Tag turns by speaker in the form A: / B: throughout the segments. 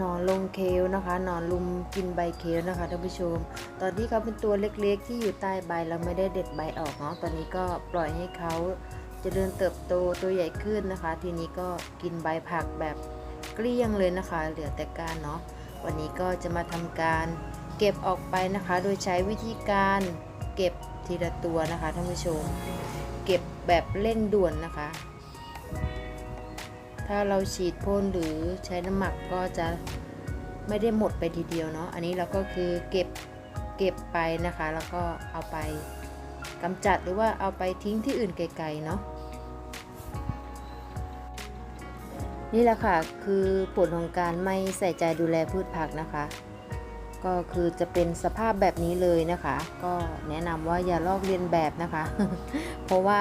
A: นอนลงเคลนะคะหนอนลุมกินใบเคลนะคะท่านผู้ชม ตอนที่เขาเป็นตัวเล็กๆ ที่อยู่ใต้ใบเราไม่ได้เด็ดใบออกเนาะตอนนี้ก็ปล่อยให้เขาจเจริญเติบโตตัวใหญ่ขึ้นนะคะ ทีนี้ก็กินใบผักแบบเกลี้ยงเลยนะคะ เหลือแต่ก้านเนาะวันนี้ก็จะมาทำการเก็บออกไปนะคะ โดยใช้วิธีการเก็บทีละตัวนะคะท่านผู้ชม เก็บแบบเร่งด่วนนะคะ ถ้าเราฉีดพ่นหรือใช้น้ำหมักก็จะไม่ได้หมดไปทีเดียวเนาะอันนี้เราก็คือเก็บเก็บไปนะคะ แล้วก็เอาไปกำจัดหรือว่าเอาไปทิ้งที่อื่นไกลๆเนาะนี่แหละค่ะคือผลของการไม่ใส่ใจดูแลพืชผักนะคะ ก็คือจะเป็นสภาพแบบนี้เลยนะคะ ก็แนะนำว่าอย่าลอกเลียนแบบนะคะ เพราะว่า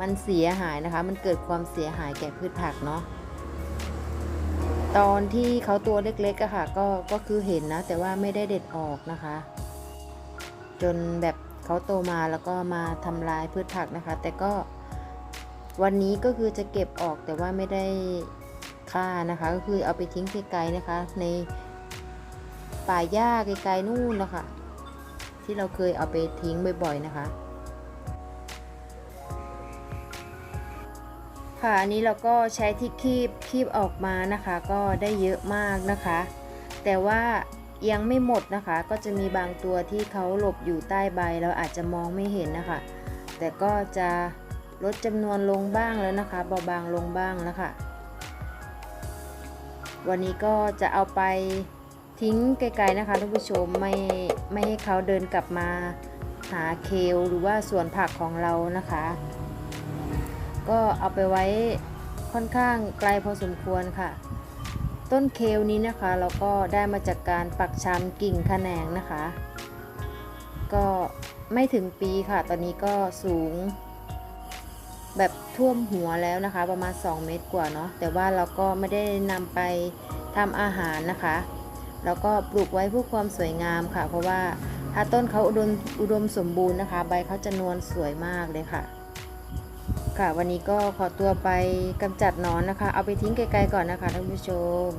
A: มันเสียหายนะคะ มันเกิดความเสียหายแก่พืชผักเนาะตอนที่เขาตัวเล็กๆอะค่ะ ก็ก็คือเห็นนะ แต่ว่าไม่ได้เด็ดออกนะคะ จนแบบเขาโตมาแล้วก็มาทำลายพืชผักนะคะ แต่ก็วันนี้ก็คือจะเก็บออกแต่ว่าไม่ได้ฆ่านะคะ ก็คือเอาไปทิ้งไกลๆนะคะ ในป่าหญ้าไกลๆนู่นนะคะที่เราเคยเอาไปทิ้งบ่อยๆนะคะ ค่ะอันนี้เราก็ใช้ที่คีบคีบออกมานะคะ ก็ได้เยอะมากนะคะ แต่ว่ายังไม่หมดนะคะ ก็จะมีบางตัวที่เขาหลบอยู่ใต้ใบเราอาจจะมองไม่เห็นนะคะ แต่ก็จะลดจำนวนลงบ้างแล้วนะคะเบาบางลงบ้างนะคะ วันนี้ก็จะเอาไปทิ้งไกลๆนะคะท่านผู้ชมไม่ไม่ให้เขาเดินกลับมาหาเคลหรือว่าสวนผักของเรานะคะ ก็เอาไปไว้ค่อนข้างไกลพอสมควรค่ะ ต้นเคลนี้นะคะ เราก็ได้มาจากการปักชำกิ่งแขนงนะคะ ก็ไม่ถึงปีค่ะ ตอนนี้ก็สูง แบบท่วมหัวแล้วนะคะ ประมาณ 2 เมตรกว่าเนาะแต่ว่าเราก็ไม่ได้นำไปทำอาหารนะคะแล้วก็ปลูกไว้เพื่อความสวยงามค่ะ เพราะว่าถ้าต้นเขาอุดมอุดมสมบูรณ์นะคะ ใบเขาจะนวลสวยมากเลยค่ะ ค่ะวันนี้ก็ขอตัวไปกำจัดนอนนะคะ เอาไปทิ้งไกลๆก่อนนะคะท่านผู้ชม